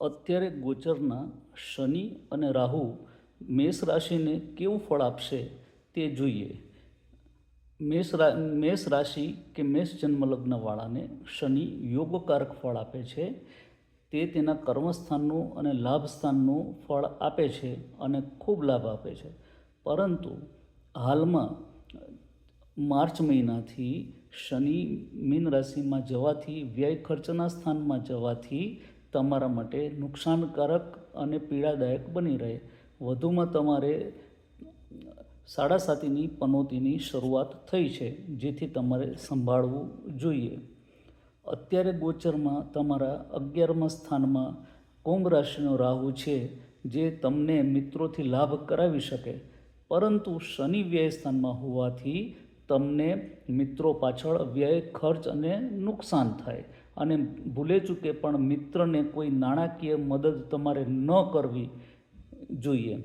અત્યારે ગોચરના શનિ અને રાહુ મેષ રાશિને કેવું ફળ આપશે તે જોઈએ. મેષ રા, મેષ રાશિ કે મેષ જન્મલગ્નવાળાને શનિ યોગકારક ફળ આપે છે. તે તેના કર્મસ્થાનનું અને લાભ સ્થાનનું ફળ આપે છે અને ખૂબ લાભ આપે છે. પરંતુ હાલમાં માર્ચ મહિનાથી શનિ મીન રાશિમાં જવાથી, વ્યય ખર્ચના સ્થાનમાં જવાથી તમારા માટે નુકસાનકારક અને પીડાદાયક બની રહે. વધુમાં તમારે સાડા સાતીની પનોતીની શરૂઆત થઈ છે, જેથી તમારે સંભાળવું જોઈએ. અત્યારે ગોચરમાં તમારા અગિયારમા સ્થાનમાં કુંભ રાશિનો રાહુ છે, જે તમને મિત્રોથી લાભ કરાવી શકે. પરંતુ શનિ વ્યય સ્થાનમાં હોવાથી તમને મિત્રો પાછળ વ્યય ખર્ચ અને નુકસાન થાય. અને ભૂલે ચૂકે પણ મિત્રને કોઈ નાણાકીય મદદ તમારે ન કરવી જોઈએ.